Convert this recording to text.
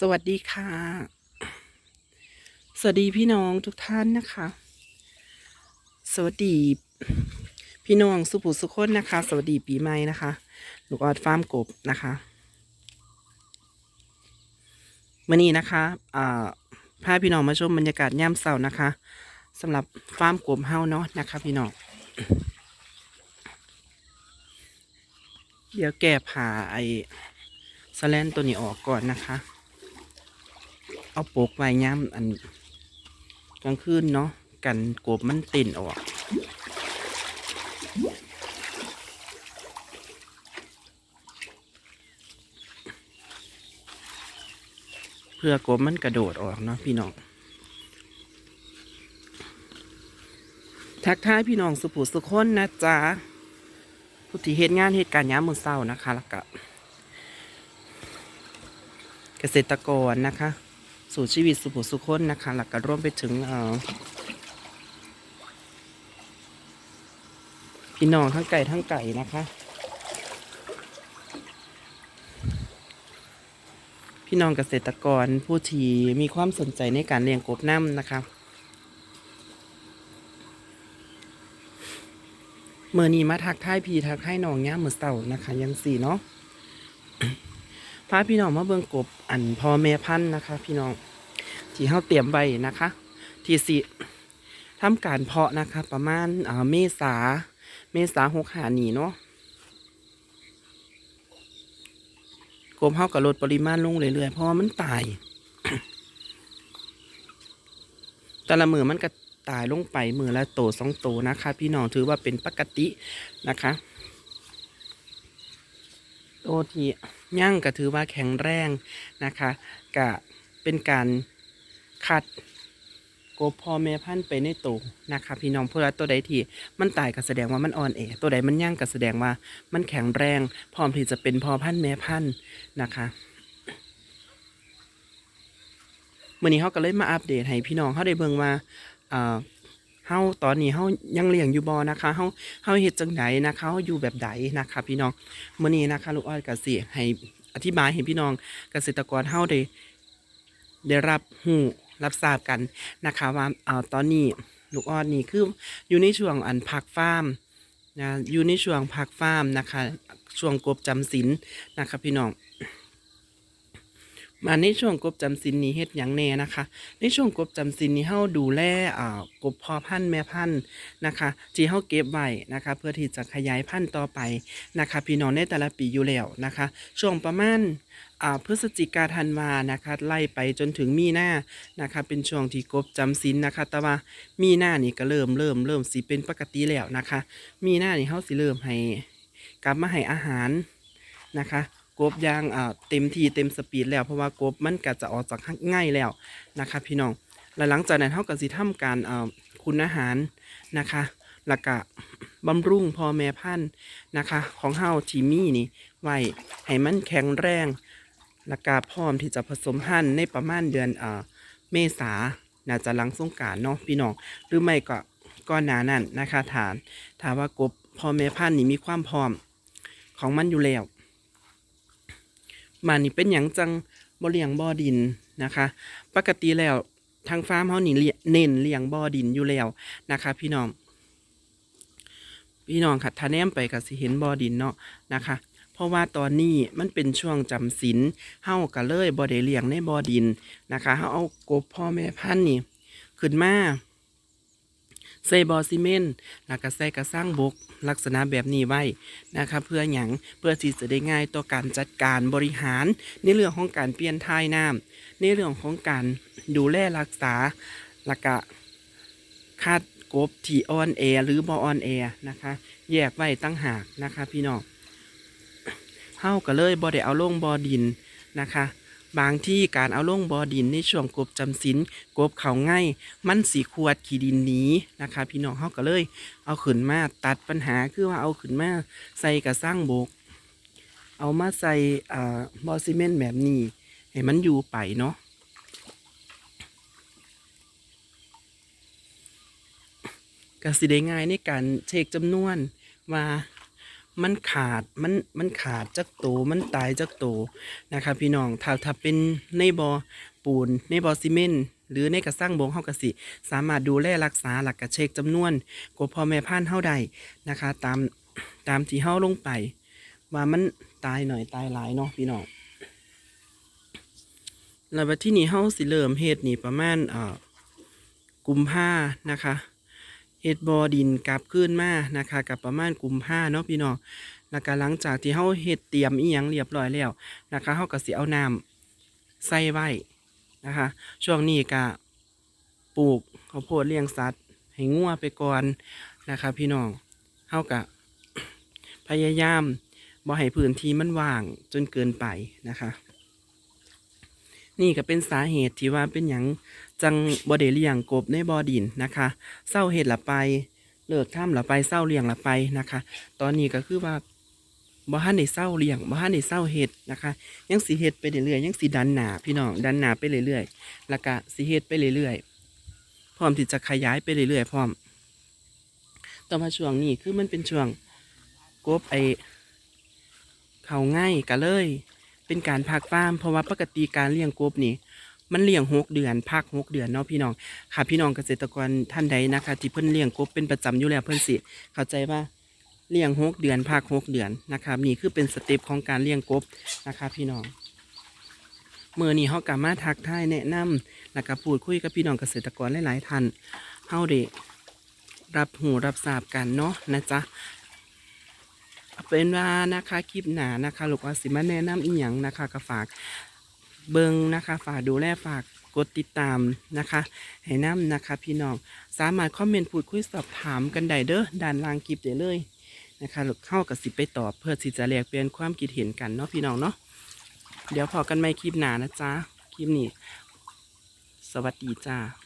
สวัสดีค่ะ สวัสดีพี่น้องทุกท่านนะคะ สวัสดี พี่น้องสุภุสุคนนะคะ สวัสดีปีใหม่นะคะลูกออดฟาร์มกบนะคะมื่อนี้นะคะอ่าพาพี่น้องมาชมบรรยากาศย่ำเสาร์นะคะสำหรับฟาร์มกบเฮาเนาะนะคะ พี่น้องเดี๋ยวแก้ผ่าไอ้สแลนตัวนี้ออกก่อนนะคะ เอาโปกไว้ย่ำอันกลางคืนเนาะกันกบมันติ่นออกเพื่อกบมันกระโดดออกเนาะพี่น้องทักทายพี่น้องสุภุสุคนนะจ๊ะผู้ที่เหตุงานเหตุการณ์ย้ำมือเศร้านะคะแล้วก็เกษตรกรนะคะ สู่ชีวิตสุภุสุคนนะคะแล้วก็ร่วมไปถึงพี่น้องทั้งไก่ทั้งไก่นะคะ พี่น้องเกษตรกรผู้ที่มีความสนใจในการเลี้ยงกบน้ำนะคะเมื่อนี้มาทักทายพี่ทักทายน้องย่ามือเสานะคะยังสี่เนาะาพี่น้องมาเบิ่งกบอันพ่อแม่พันธุ์นะคะ พี่น้องที่เฮาเตรียมไว้นะคะที่สิทำการเพาะนะคะ ประมาณเมษาเมษาหกหานีเนาะกบเฮาก็ลดปริมาณลงเรื่อยๆเพราะว่ามันตาย แต่ละมือมันก็ตายลงไปมือละโตสองโตนะคะ พี่น้องถือว่าเป็นปกตินะคะ โตที่ย่างก็ถือว่าแข็งแรงนะคะก็เป็นการคัดกบพ่อแม่พันธุ์ไปในโตวนะคะ พี่น้องเพื่อตัวใดที่มันตายก็แสดงว่ามันอ่อนแอตัวใดมันย่างก็แสดงว่ามันแข็งแรง พร้อมที่จะเป็นพ่อพันธุ์แม่พันธุ์นะคะมื่อนี้เขาก็เลยมาอัปเดตให้พี่น้องเขาได้เบิ่งว่า เอ่อเฮาตอนนี้เฮายังเลี้ยงอยู่บ่นะคะเฮาเฮาเฮ็ดจังไดนะคะเฮาอยู่แบบใดนะคะ พี่น้องมื่อนี้นะคะลูกอ้อยกสิให้อธิบายให้พี่น้องเกษตรกรเฮาได้ได้รับหูรับทราบกันนะคะว่าเอ่อตอนนี้ลูกอ้อยนี่คืออยู่ในช่วงอันพักฟาร์มนะอยู่ในช่วงพักฟาร์มนะคะช่วงกบจำศีลนะคะพี่น้อง มาในช่วงกบจำศีลนี้เฮ็ดหยังแน่นะคะ ในช่วงกบจำศีลนี้เฮาดูแลอ่ากบพ่อพันธุ์แม่พันธุ์นะคะที่เฮาเก็บไว้นะคะ เพื่อที่จะขยายพันธุ์ต่อไปนะคะ พี่น้องในแต่ละปีอยู่แล้วนะคะ ช่วงประมาณอ่าพฤศจิกาธันวานะคะไล่ไปจนถึงมีนานะคะ เป็นช่วงที่กบจำศีลนะคะ แต่ว่ามีนานี่ก็เริ่มเริ่มเริ่มสิเป็นปกติแล้วนะคะ มีนานี่เฮาสิเริ่มให้กลับมาให้อาหารนะคะ กบยางอ่าเต็มที่เต็มสปีดแล้วเพราะว่ากบมันก็จะออกจากง่ายแล้วนะคะพี่น้องและหลังจากนั้นเฮาก็สิทำการอ่าคุณอาหารนะคะแล้วก็บำรุงพ่อแม่พันธุ์นะคะ ของเฮาที่มี่นี่ไว้ให้มันแข็งแรงและกาพร้อมที่จะผสมพันธุ์ในประมาณเดือนเอ่อเมษาน่าจะหลังสงการเนาะพี่น้องหรือไม่ก็ก่อนหนานั้นนะคะฐานถามว่ากบพ่อแม่พันธุ์นี่มีความพร้อมของมันอยู่แล้ว มันนี่เป็นอย่างจังบ่เลี้ยงบ่อดินนะคะ ปกติแล้วทางฟาร์มเฮานี่ยเน้นเลี้ยงบ่อดินอยู่แล้วนะคะ พี่น้อง พี่น้องค่ะถ้าแนมไปก็สิเห็นบ่อดินเนาะนะคะ เพราะว่าตอนนี้มันเป็นช่วงจำศีลเฮาก็เลยบ่ได้เลี้ยงในบ่อดินนะคะเฮาเอากบพ่อแม่พันธุ์นี่ขึ้นมา ใส่บ่อซีเมนต์แล้วก็ใส่กระสร้างบกลักษณะแบบนี้ไว้นะคะเพื่อหยังเพื่อที่จะได้ง่ายต่อการจัดการบริหาร ในเรื่องของการเปลี่ยนทายน้ำในเรื่องของการดูแลรักษาแล้วก็คาดกบที่ออนแอหรือบอออนแอนะคะ แยกไว้ตั้งหากนะคะ พี่น้องเฮาก็เลยบ่ได้เอาลงบ่อดินนะคะ บางที่การเอาลงบ่อดินในช่วงกบจำศีลกบเขาง่ายมันสีขวดขีดินหนี้นะคะ พี่น้องเฮาก็เลย เอาขึ้นมาตัดปัญหาคือว่าเอาขึ้นมาใส่กระสร้างโบก เอามาใส่อ่าบอซีเมนต์แบบนี้ให้มันอยู่ไปเนาะก็สิได้ง่ายในการเช็คจำนวนว่า มันขาดมันมันขาดจากโตมันตายจากโตนะคะพี่น้องถ้าถ้าเป็นในบ่อปูนในบ่อซีเมนต์หรือในกระสร้างบงเฮากะสิ สามารถดูแลรักษาหลักกระเช็คจำนวนกบพ่อแม่พันเฮาได้นะคะ ตามตามที่เฮาลงไป ว่ามันตายหน่อยตายหลายเนาะพี่น้องแล้วบัดที่นี่เฮาสิเริ่มเฮ็ดนี่ประมาณเอ่อกุมภานะคะ เฮ็ดบ่อดินกลับคืนมานะคะกับประมาณกุมภาเนาะพี่น้องแล้วก็หลังจากที่เฮาเฮ็ดเตรียมอีหยังเรียบร้อยแล้วนะคะเฮาก็สิเอาน้ำใส่ไว้นะคะ ช่วงนี้ก็ปลูกข้าวโพดเลี้ยงสัตว์ ให้งัวไปก่อนนะคะพี่น้องเฮากะพยายามบ่ให้พื้นที่มันว่างจนเกินไปนะคะ นี่ก็เป็นสาเหตุที่ว่าเป็นอย่างจังบ่ได้เลี้ยงกบในบ่อดินนะคะเศร้าเห็ดละไปเลิกทำละไปเศร้าเลี้ยงละไปนะคะ ตอนนี้ก็คือว่าบ่ฮันได้เศร้าเลี้ยงบ่ฮันได้เศร้าเห็ดนะคะ ยังสีเห็ดไปเรื่อยๆยังสีดันหนาพี่น้องดันหนาไปเรื่อยๆแล้วก็สีเห็ดไปเรื่อยๆพร้อมที่จะขยายไปเรื่อยๆพร้อมต่อมาช่วงนี้คือมันเป็นช่วงกบไอเขาง่ายก็เลย เป็นการพักฟาร์มเพราะว่าปกติการเลี้ยงกบนี่มันเลี้ยงหกเดือนพักหกเดือนเนาะพี่น้องค่ะพี่น้องเกษตรกรท่านใดนะคะ ที่เพิ่นเลี้ยงกบเป็นประจำอยู่แล้วเพิ่นสิเข้าใจว่าเลี้ยงหกเดือนพักหกเดือนนะครับนี่คือเป็นสเต็ปของการเลี้ยงกบนะคะพี่น้องเมื่อนี้เขากลับมาทักทายแนะนำแล้วก็พูดคุยกับพี่น้องเกษตรกรหลายๆท่านเฮาได้รับหูรับทราบกันเนาะนะจ๊ะ เป็นว่านะคะคลิปหนานะคะลูกว่าสิมาแนะนำอีหยังนะคะก็ฝากเบิงนะคะฝากดูแลฝากกดติดตามนะคะให้น้ำนะคะ พี่น้องสามารถคอมเมนต์พูดคุยสอบถามกันได้เด้อด้านล่างคลิปได้เลยนะคะลูกเข้ากับสิไปตอบเพื่อที่จะแลกเปลี่ยนความคิดเห็นกันเนาะพี่น้องเนาะเดี๋ยวพอกันไม่คลิปหนานะจ๊ะคลิปนี้ สวัสดีจ้า